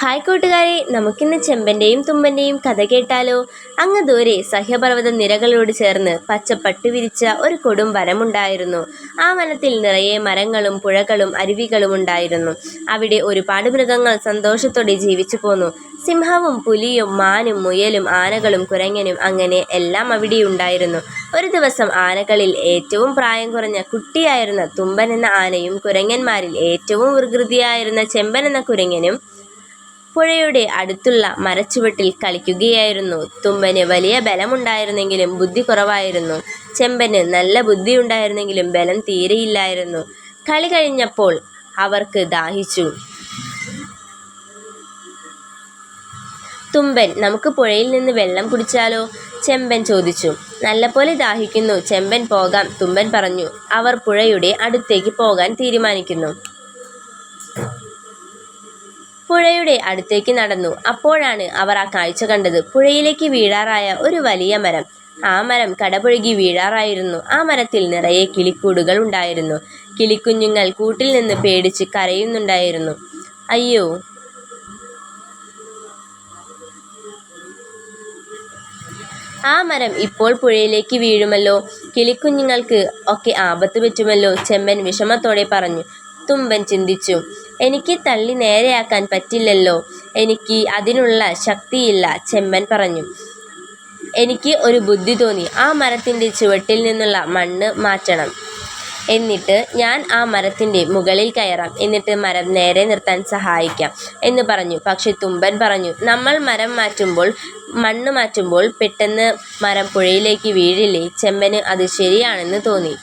Hi കൂട്ടുകാരെ നമുക്കിന്ന് ചെമ്പന്റെയും തുമ്പന്റെയും കഥ കേട്ടാലോ? അങ്ങ് ദൂരെ സഹ്യപർവത നിരകളോട് ചേർന്ന് പച്ചപ്പട്ട് വിരിച്ച ഒരു കൊടും വനമുണ്ടായിരുന്നു. ആ വനത്തിൽ നിറയെ മരങ്ങളും പുഴകളും അരുവികളും ഉണ്ടായിരുന്നു. അവിടെ ഒരുപാട് മൃഗങ്ങൾ സന്തോഷത്തോടെ ജീവിച്ചു പോന്നു. സിംഹവും പുലിയും മാനും മുയലും ആനകളും കുരങ്ങനും അങ്ങനെ എല്ലാം അവിടെ ഉണ്ടായിരുന്നു. ഒരു ദിവസം ആനകളിൽ ഏറ്റവും പ്രായം കുറഞ്ഞ കുട്ടിയായിരുന്ന തുമ്പൻ എന്ന ആനയും കുരങ്ങന്മാരിൽ ഏറ്റവും വികൃതിയായിരുന്ന ചെമ്പൻ എന്ന കുരങ്ങനും പുഴയുടെ അടുത്തുള്ള മരച്ചുവട്ടിൽ കളിക്കുകയായിരുന്നു. തുമ്പന് വലിയ ബലമുണ്ടായിരുന്നെങ്കിലും ബുദ്ധി കുറവായിരുന്നു. ചെമ്പന് നല്ല ബുദ്ധി ഉണ്ടായിരുന്നെങ്കിലും ബലം തീരെയില്ലായിരുന്നു. കളി കഴിഞ്ഞപ്പോൾ അവർക്ക് ദാഹിച്ചു. തുമ്പൻ നമുക്ക് പുഴയിൽ നിന്ന് വെള്ളം കുടിച്ചാലോ? ചെമ്പൻ ചോദിച്ചു. നല്ലപോലെ ദാഹിക്കുന്നു. ചെമ്പൻ പോകാം തുമ്പൻ പറഞ്ഞു. അവർ പുഴയുടെ അടുത്തേക്ക് പോകാൻ തീരുമാനിക്കുന്നു. പുഴയുടെ അടുത്തേക്ക് നടന്നു. അപ്പോഴാണ് അവർ ആ കാഴ്ച കണ്ടത്. പുഴയിലേക്ക് വീഴാറായ ഒരു വലിയ മരം. ആ മരം കടപുഴകി വീഴാറായിരുന്നു. ആ മരത്തിൽ നിറയെ കിളിക്കൂടുകൾ ഉണ്ടായിരുന്നു. കിളിക്കുഞ്ഞുങ്ങൾ കൂട്ടിൽ നിന്ന് പേടിച്ച് കരയുന്നുണ്ടായിരുന്നു. അയ്യോ. ആ മരം ഇപ്പോൾ പുഴയിലേക്ക് വീഴുമല്ലോ. കിളിക്കുഞ്ഞുങ്ങൾക്ക് ഒക്കെ ആപത്ത് പറ്റുമല്ലോ. ചെമ്മൻ വിഷമത്തോടെ പറഞ്ഞു. തുമ്പൻ ചിന്തിച്ചു. എനിക്ക് തള്ളി നേരെയാക്കാൻ പറ്റില്ലല്ലോ. എനിക്ക് അതിനുള്ള ശക്തിയില്ല ചെമ്മൻ പറഞ്ഞു. എനിക്ക് ഒരു ബുദ്ധി തോന്നി. ആ മരത്തിന്റെ ചുവട്ടിൽ നിന്നുള്ള മണ്ണ് മാറ്റണം. എന്നിട്ട് ഞാൻ ആ മരത്തിന്റെ മുകളിൽ കയറാം. എന്നിട്ട് മരം നേരെ നിർത്താൻ സഹായിക്കാം എന്ന് പറഞ്ഞു. പക്ഷെ തുമ്പൻ പറഞ്ഞു നമ്മൾ മരം മാറ്റുമ്പോൾ മണ്ണ് മാറ്റുമ്പോൾ പെട്ടെന്ന് മരം പുഴയിലേക്ക് വീഴില്ലേ? ചെമ്പന് അത് ശരിയാണെന്ന് തോന്നി.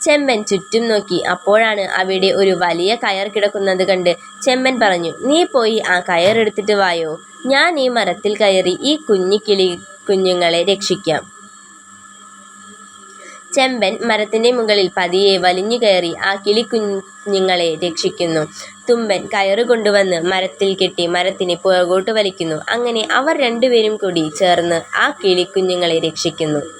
ചെമ്പൻ ചുറ്റും നോക്കി. അപ്പോഴാണ് അവിടെ ഒരു വലിയ കയർ കിടക്കുന്നത് കണ്ട് ചെമ്മൻ പറഞ്ഞു നീ പോയി ആ കയർ എടുത്തിട്ട് വായോ? ഞാൻ ഈ മരത്തിൽ കയറി ഈ കുഞ്ഞിക്കിളി കുഞ്ഞുങ്ങളെ രക്ഷിക്കാം. ചെമ്പൻ മരത്തിന്റെ മുകളിൽ പതിയെ വലിഞ്ഞു കയറി ആ കിളി കുഞ്ഞുങ്ങളെ രക്ഷിക്കുന്നു. തുമ്പൻ കയറ് കൊണ്ടുവന്ന് മരത്തിൽ കെട്ടി മരത്തിനെ പുറകോട്ട് വലിക്കുന്നു. അങ്ങനെ അവർ രണ്ടുപേരും കൂടി ചേർന്ന് ആ കിളി കുഞ്ഞുങ്ങളെ രക്ഷിക്കുന്നു.